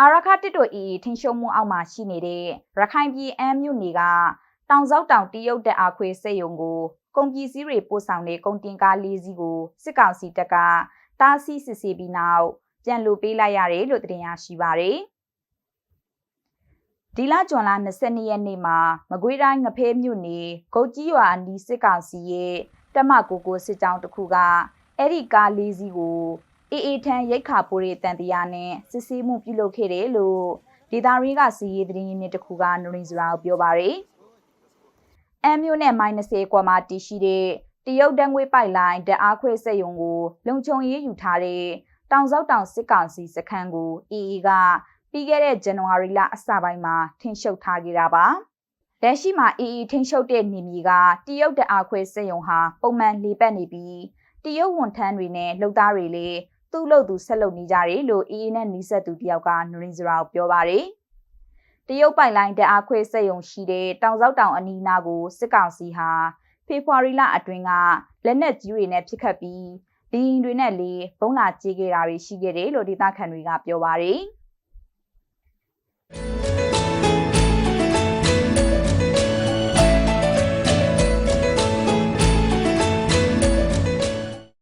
အာရခတစ်တို့ AA ထင်ရှုံမှုအောက်မှာရှိနေတဲ့ရခိုင်ပြည်အမ်းမြို့နယ်ကတောင်စောက်တောင်တရုတ်တက်အားခွေစက်ယုံကိုကုန်ပစ္စည်းတွေပို့ဆောင်တဲ့ကုန်တင်ကားလေးစီးကိုစစ်ကောင်စီတပ်ကတားဆီးစစ်ဆေးပြီးနောက်ပြန်လူပေးလိုက်ရတယ်လို့တင်ရရှိပါတယ်။ဒီလဇွန်လ22ရက်နေ့မှာမကွေးတိုင်းငဖဲမြို့နယ်ဂုတ်ကြီးရွာအနီးစစ်ကောင်စီရဲ့တက်မကိုကိုစစ်ကြောင်းတစ်ခုကအဲ့ဒီကားလေးစီးကို အေးအေးထန်ရိတ်ခါပိုးတဲ့တန်တရားနဲ့စစ်ဆေးမှုပြုလုပ်ခဲ့တယ်လို့ဒေတာရင်းကစီရေးသတင်းရင်းမြစ်တစ်ခုကနရင်းစရာကိုပြောပါရယ်အမ်မျိုးနဲ့မိုင်း20 ကွာမှာတည်ရှိတဲ့တရုတ်တံငွေပိုက်လိုင်းဓာတ်အားခွဲစက်ရုံကို လုံခြုံရေးယူထားတဲ့တောင်စောက်တောင်စစ်ကောင်စီစခန်းကိုအေအေကပြီးခဲ့တဲ့ဇန်နဝါရီလအစပိုင်းမှာထင်ရှုပ်ထားခဲ့တာပါလက်ရှိမှာအေအေထင်ရှုပ်တဲ့နေမြေကတရုတ်တအားခွဲစက်ရုံဟာပုံမှန်လေပတ်နေပြီးတရုတ်ဝန်ထမ်းတွေနဲ့လုပ်သားတွေလည်း သူ့လို့သူဆက်လုပ်နေကြတယ်လို့အေအေနဲ့နီးစပ်သူတယောက်ကနရင်းစရာကိုပြောပါတယ်တရုတ်ပိုင်လိုင်းတအားခွဲစက်ရုံရှိတဲ့တောင်စောက်တောင်အနီးနားကိုစစ်ကောင်စီဟာဖေဖော်ဝါရီလအတွင်းကလက်နက်ကြီးတွေနဲ့ပစ်ခတ်ပြီးဘီရင်တွေနဲ့လေဘုံလာကြေးခဲ့တာတွေရှိခဲ့တယ်လို့ဒေသခံတွေကပြောပါတယ်။